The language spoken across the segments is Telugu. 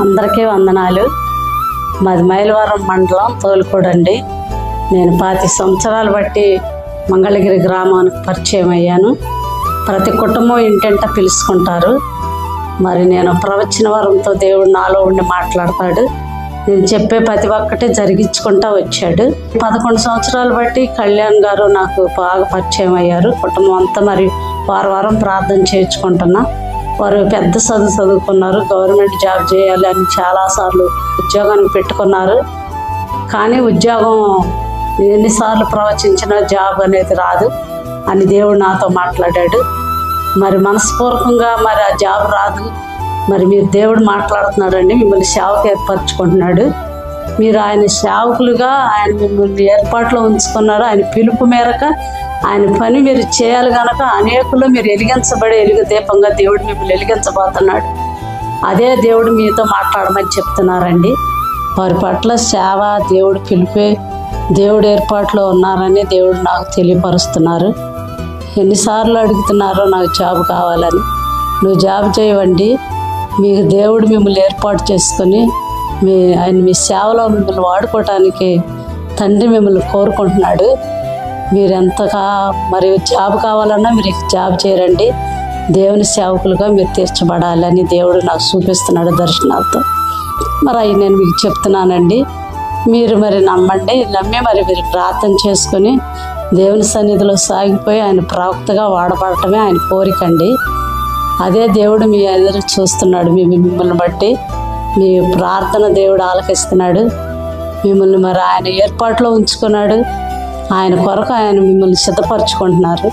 అందరికీ వందనాలు. మాది మైలవరం మండలం తోలుకోడండి. నేను పాతి సంవత్సరాలు బట్టి మంగళగిరి గ్రామానికి పరిచయం అయ్యాను. ప్రతి కుటుంబం ఇంటింట పిలుచుకుంటారు. మరి నేను ప్రవచన వరంతో దేవుడు నాలో ఉండి మాట్లాడతాడు. నేను చెప్పే ప్రతి ఒక్కటి జరిగించుకుంటా వచ్చాడు. పదకొండు సంవత్సరాలు బట్టి కళ్యాణ్ గారు నాకు బాగా పరిచయం అయ్యారు. కుటుంబం అంతా మరి వారం వారం ప్రార్థన చేయించుకుంటున్నా. వారు పెద్ద చదువు చదువుకున్నారు. గవర్నమెంట్ జాబ్ చేయాలి అని చాలాసార్లు ఉద్యోగానికి పెట్టుకున్నారు. కానీ ఉద్యోగం ఎన్నిసార్లు ప్రవచించినా జాబ్ అనేది రాదు అని దేవుడు నాతో మాట్లాడాడు. మరి మనస్పూర్వకంగా మరి ఆ జాబ్ రాదు. మరి మీరు దేవుడు మాట్లాడుతున్నాడండి మిమ్మల్ని సేవకు ఏర్పరచుకుంటున్నాడు. మీరు ఆయన సేవకులుగా ఆయన మిమ్మల్ని ఏర్పాట్లో ఉంచుకున్నారు. ఆయన పిలుపు మేరకు ఆయన పని మీరు చేయాలి కనుక అనేకుల్లో మీరు ఎలిగించబడే ఎలుగు దీపంగా దేవుడు మిమ్మల్ని ఎలిగించబోతున్నాడు. అదే దేవుడు మీతో మాట్లాడమని చెప్తున్నారండి. వారి పట్ల సేవ దేవుడు పిలిపే దేవుడు ఏర్పాట్లో ఉన్నారని దేవుడు నాకు తెలియపరుస్తున్నారు. ఎన్నిసార్లు అడుగుతున్నారో నాకు జాబ్ కావాలని. నువ్వు జాబ్ చేయవండి. మీకు దేవుడు మిమ్మల్ని ఏర్పాటు చేసుకొని మీ ఆయన మీ సేవలో మిమ్మల్ని వాడుకోవటానికి తండ్రి మిమ్మల్ని కోరుకుంటున్నాడు. మీరు ఎంతగా మరి జాబ్ కావాలన్నా మీరు జాబ్ చేయరండి. దేవుని సేవకులుగా మీరు తీర్చబడాలని దేవుడు నాకు చూపిస్తున్నాడు దర్శనాలతో మరి అవి నేను మీకు చెప్తున్నానండి. మీరు మరి నమ్మండి నమ్మి మరి మీరు ప్రార్థన చేసుకొని దేవుని సన్నిధిలో సాగిపోయి ఆయన ప్రవక్తగా వాడబడటమే ఆయన కోరికండి అదే దేవుడు మీ ఎదురు చూస్తున్నాడు మీ మిమ్మల్ని బట్టి. మీ ప్రార్థన దేవుడు ఆలకిస్తున్నాడు. మిమ్మల్ని మరి ఆయన ఏర్పాట్లో ఉంచుకున్నాడు. ఆయన కొరకు ఆయన మిమ్మల్ని సిద్ధపరచుకుంటున్నారు.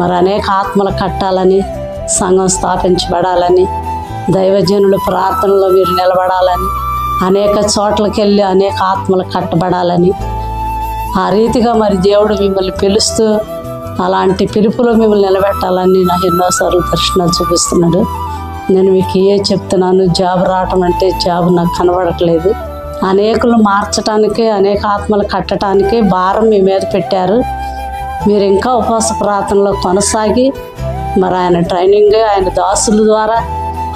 మరి అనేక ఆత్మలు కట్టాలని సంఘం స్థాపించబడాలని దైవజనుల ప్రార్థనలో మీరు నిలబడాలని అనేక చోట్లకి వెళ్ళి అనేక ఆత్మలు కట్టబడాలని ఆ రీతిగా మరి దేవుడు మిమ్మల్ని పిలుస్తూ అలాంటి పిలుపులో మిమ్మల్ని నిలబెట్టాలని నాకు ఎన్నోసార్లు దర్శనాలు చూపిస్తున్నాడు. నేను మీకు ఏ చెప్తున్నాను? జాబ్ రావటం అంటే జాబ్ నాకు కనబడట్లేదు. అనేకులు మార్చటానికి అనేక ఆత్మలు కట్టడానికి భారం మీ మీద పెట్టారు. మీరు ఇంకా ఉపవాస ప్రార్థనలో కొనసాగి మరి ఆయన ట్రైనింగ్ ఆయన దాసుల ద్వారా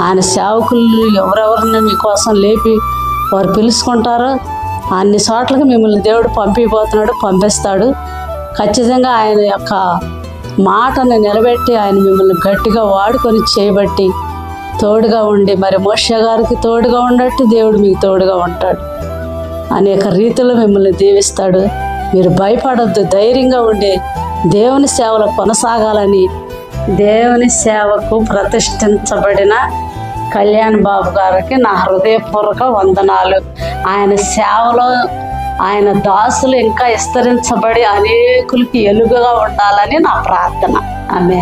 ఆయన సేవకులు ఎవరెవరిని మీకోసం లేపి వారు పిలుచుకుంటారో అన్ని చోట్లకి మిమ్మల్ని దేవుడు పంపిపోతున్నాడు పంపిస్తాడు. ఖచ్చితంగా ఆయన యొక్క మాటను నిలబెట్టి ఆయన మిమ్మల్ని గట్టిగా వాడుకొని చేయబట్టి తోడుగా ఉండి మరి మోష గారికి తోడుగా ఉండట్టు దేవుడు మీకు తోడుగా ఉంటాడు. అనేక రీతిలో మిమ్మల్ని దీవిస్తాడు. మీరు భయపడొద్దు ధైర్యంగా ఉండి దేవుని సేవలో కొనసాగాలని దేవుని సేవకు ప్రతిష్ఠించబడిన కళ్యాణ్ బాబు గారికి నా హృదయపూర్వక వందనాలు. ఆయన సేవలో ఆయన దాసులు ఇంకా విస్తరించబడి అనేకులకి ఎలుగుగా ఉండాలని నా ప్రార్థన. ఆమె